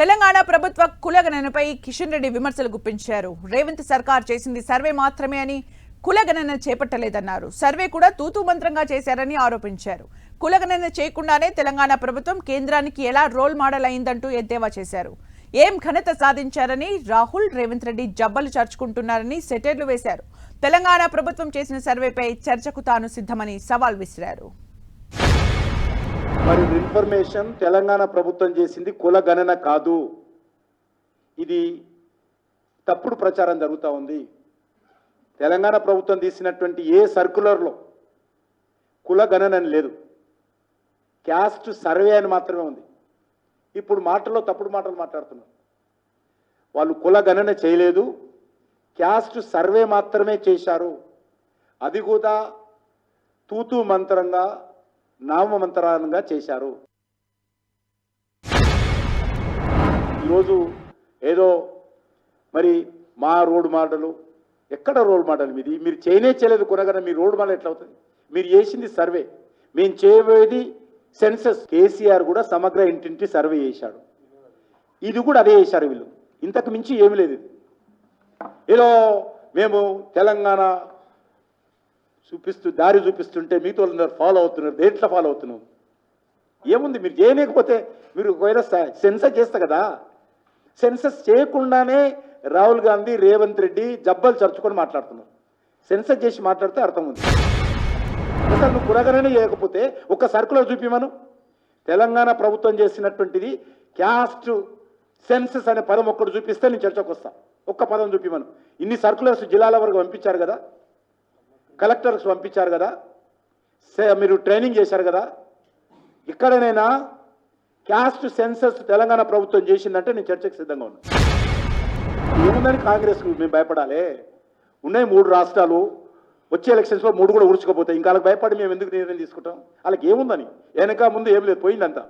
తెలంగాణ ప్రభుత్వ కులగణనపై కిషన్ రెడ్డి విమర్శలు గుప్పించారు. రేవంత్ సర్కార్ చేసింది సర్వే మాత్రమే అని కులగణన చేపట్టలేదన్నారు. సర్వే కూడా తూతూ మంత్రంగా చేశారని ఆరోపించారు. కులగణన చేయకుండానే తెలంగాణ ప్రభుత్వం కేంద్రానికి ఎలా రోల్ మోడల్ అయిందంటూ ఎద్దేవా చేశారు. ఏం ఘనత సాధించారని రాహుల్ రేవంత్ రెడ్డి జబ్బలు చర్చుకుంటున్నారని సెటైర్లు వేశారు. తెలంగాణ ప్రభుత్వం చేసిన సర్వేపై చర్చకు తాను సిద్ధమని సవాల్ విసిరారు. మరి ఇన్ఫర్మేషన్ తెలంగాణ ప్రభుత్వం చేసింది కుల గణన కాదు. ఇది తప్పుడు ప్రచారం జరుగుతూ ఉంది. తెలంగాణ ప్రభుత్వం తీసినటువంటి ఏ సర్కులర్లో కుల గణన అని లేదు. క్యాస్ట్ సర్వే అని మాత్రమే ఉంది. ఇప్పుడు మాటల్లో తప్పుడు మాటలు మాట్లాడుతున్నారు. వాళ్ళు కుల గణన చేయలేదు. క్యాస్ట్ సర్వే మాత్రమే చేశారు. అది కూడా తూతూ మంత్రంగా నామమంత్రంగా చేశారు. ఈరోజు ఏదో మరి మా రోడ్ మోడలు ఎక్కడ రోల్ మోడల్ మీది? మీరు చేయనే చేయలేదు కొనగన మీ రోడ్ మోడల్ ఎట్లా అవుతుంది మీరు చేసింది సర్వే. మేము చేయబోయేది సెన్సస్. కేసీఆర్ కూడా సమగ్ర ఇంటింటి సర్వే చేశాడు. ఇది కూడా అదే చేశారు వీళ్ళు. ఇంతకు మించి ఏమీ లేదు. ఏదో మేము తెలంగాణ చూపిస్తూ దారి చూపిస్తుంటే మీతో ఫాలో అవుతున్నారు దేంట్లో ఫాలో అవుతున్నాం ఏముంది? మీరు చేయలేకపోతే మీరు ఒకవేళ సెన్సస్ చేస్తా కదా? సెన్సస్ చేయకుండానే రాహుల్ గాంధీ రేవంత్ రెడ్డి జబ్బలు చర్చుకొని మాట్లాడుతున్నారు. సెన్సస్ చేసి మాట్లాడితే అర్థం ఉంది అసలు నువ్వు కురగననే చేయకపోతే ఒక సర్కులర్ చూపిమను. తెలంగాణ ప్రభుత్వం చేసినటువంటిది క్యాస్ట్ సెన్సస్ అనే పదం ఒక్కటి చూపిస్తే నేను చర్చకు వస్తా. ఒక్క పదం చూపిమను. ఇన్ని సర్కులర్స్ జిల్లాల వరకు పంపించారు కదా? కలెక్టర్స్ పంపించారు కదా. సే- మీరు ట్రైనింగ్ చేశారు కదా. ఇక్కడనైనా క్యాస్ట్ సెన్సస్ తెలంగాణ ప్రభుత్వం చేసిందంటే నేను చర్చకు సిద్ధంగా ఉన్నాను. ఏముందని కాంగ్రెస్ మేము భయపడాలి. ఉన్నాయి మూడు రాష్ట్రాలు. వచ్చే ఎలక్షన్స్లో మూడు కూడా ఉడుచుకోపోతాయి ఇంకా వాళ్ళకి భయపడి మేము ఎందుకు నిర్ణయం తీసుకుంటాం? వాళ్ళకి ఏముందని? వెనక ముందు ఏం లేదు పోయిందంతా.